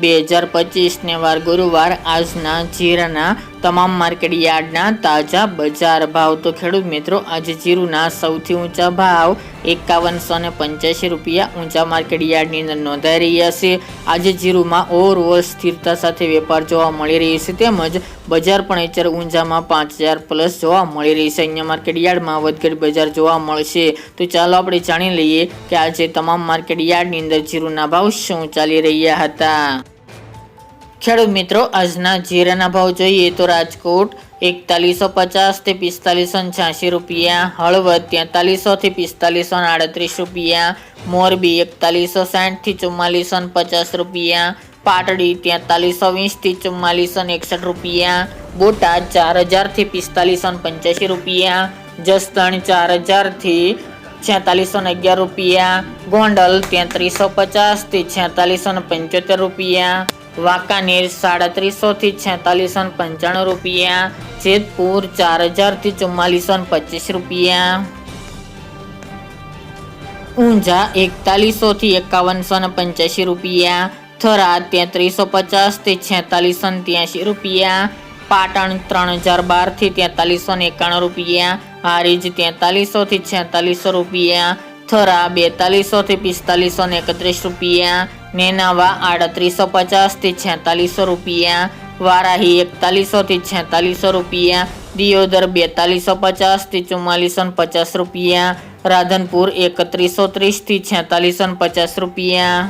બે હજાર પચીસને વાર ગુરુવાર આજના જીરાના તમામ માર્કેટ યાર્ડના તાજા બજાર ભાવ. તો ખેડૂત મિત્રો, આજે જીરુના સૌથી ઊંચા ભાવ એકાવનસો ને પંચ્યાસી રૂપિયા ઊંચા માર્કેટ યાર્ડની અંદર નોંધાઈ રહ્યા છે. આજે જીરુમાં ઓવરઓલ સ્થિરતા સાથે વેપાર જોવા મળી રહ્યો છે. તેમજ બજાર પણ અત્યારે ઊંચામાં પાંચ હજાર પ્લસ જોવા મળી રહી છે. અહીંયા માર્કેટ યાર્ડમાં વધઘટ બજાર જોવા મળશે. તો ચાલો આપણે જાણી લઈએ કે આજે તમામ માર્કેટ યાર્ડની અંદર જીરુના ભાવ શું ચાલી રહ્યા હતા. ખેડૂત મિત્રો, આજના જીરાના ભાવ જોઈએ તો રાજકોટ એકતાલીસો પચાસથી પિસ્તાલીસો છ્યાસી રૂપિયા, હળવદ તેતાલીસો થી પિસ્તાલીસો આડત્રીસ રૂપિયા, મોરબી એકતાલીસો સાઠથી ચુમ્માલીસો પચાસ રૂપિયા, પાટડી તેતાલીસો વીસથી ચુમ્માલીસો એકસઠ રૂપિયા, બોટાદ ચાર હજારથી પિસ્તાલીસો પંચ્યાસી રૂપિયા, જસદણ ચાર હજારથી છેતાલીસો અગિયાર રૂપિયા, ગોંડલ તેત્રીસો પચાસથી છેતાલીસો પંચોતેર રૂપિયા વાંકાનેર સાડત્રીસો થી છેતાલીસો પંચાણું રૂપિયા, જેતપુર ચાર હજારથી ચુમ્માલીસો પચીસ રૂપિયા. ઊંઝા એકતાલીસો થી એકાવનસો પંચ્યાસી રૂપિયા થરાદ તેત્રીસો પચાસથી છેતાલીસો ત્યાસી રૂપિયા, પાટણ ત્રણ હજાર બારથી તેતાલીસો એકાણું રૂપિયા, હારીજ તેતાલીસો થી છેતાલીસો રૂપિયા, થરા બેતાલીસો થી પિસ્તાલીસો એકત્રીસ રૂપિયા નેનાવા આડત્રીસો પચાસથી છેતાલીસો રૂપિયા, વારાહી એકતાલીસો થી છેતાલીસો રૂપિયા, દિયોદર બેતાલીસો પચાસથી ચુમ્માલીસો પચાસ રૂપિયા, રાધનપુર એકત્રીસો ત્રીસથી છેતાલીસો પચાસ રૂપિયા.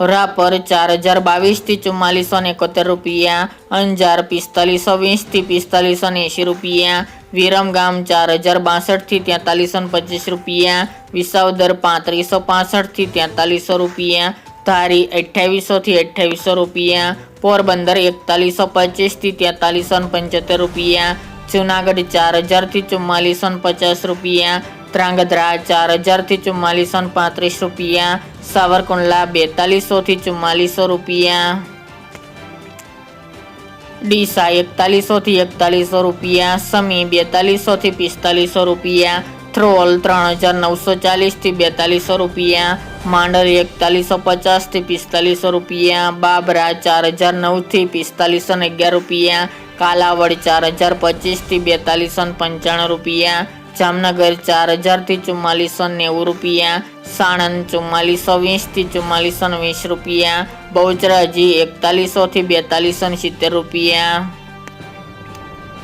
રાપર ચાર હજાર બાવીસથી ચુમ્માલીસો એકોતેર રૂપિયા, અંજાર પિસ્તાલીસો વીસથી પિસ્તાલીસો એંશી રૂપિયા વિરમગામ ચાર હજાર બાસઠથી તેતાલીસો પચીસ રૂપિયા. વિસાવદર પાંત્રીસો પાસઠથી તેતાલીસો રૂપિયા. ધારી અઠ્યાવીસોથી અઠ્યાવીસો રૂપિયા. પોરબંદર એકતાલીસો પચીસથી તેતાલીસો પંચોતેર રૂપિયા. જુનાગઢ ચાર હજારથી ચુમ્માલીસો પચાસ રૂપિયા. ધ્રાંગધ્રા ચાર હજારથી ચુમ્માલીસો પાંત્રીસ રૂપિયા. સાવરકુંડલા બેતાલીસોથી ચુમ્માલીસો રૂપિયા. ડીસા એકતાલીસો થી એકતાલીસો રૂપિયા, સમી બેતાલીસો થી પિસ્તાલીસો રૂપિયા થ્રોલ ત્રણ હજાર નવસો ચાલીસથી બેતાલીસો રૂપિયા માંડર એકતાલીસો પચાસથી પિસ્તાલીસો રૂપિયા, બાબરા ચાર હજાર નવથી પિસ્તાલીસો ને અગિયાર રૂપિયા, કાલાવડ ચાર હજાર પચીસથી બેતાલીસો પંચાણું રૂપિયા જામનગર ચાર હજારથી ચુમ્માલીસો નેવું રૂપિયા, સાણંદ ચુમ્માલીસો વીસથી ચુમ્માલીસો વીસ રૂપિયા, બહુચરાજી એકતાલીસો થી બેતાલીસો સિત્તેર રૂપિયા.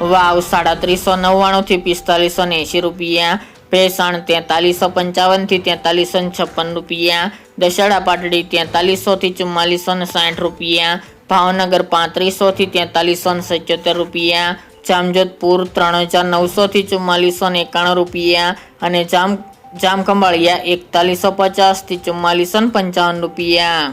વાવ સાડત્રીસો નવ્વાણું થી પિસ્તાલીસો એંશી રૂપિયા, ભેસાણ તેતાલીસો પંચાવનથી તેતાલીસો છપ્પન રૂપિયા, દશેડા પાટડી તેતાલીસો થી ચુમ્માલીસો સાઠ રૂપિયા, ભાવનગર પાંત્રીસો થી તેતાલીસો સિત્યોતેર રૂપિયા જામજોધપુર ત્રણ હજાર નવસો થી ચુમ્માલીસો ને એકાણું રૂપિયા અને જામ જામખંભાળિયા એકતાલીસો પચાસથી ચુમ્માલીસો પંચાવન રૂપિયા.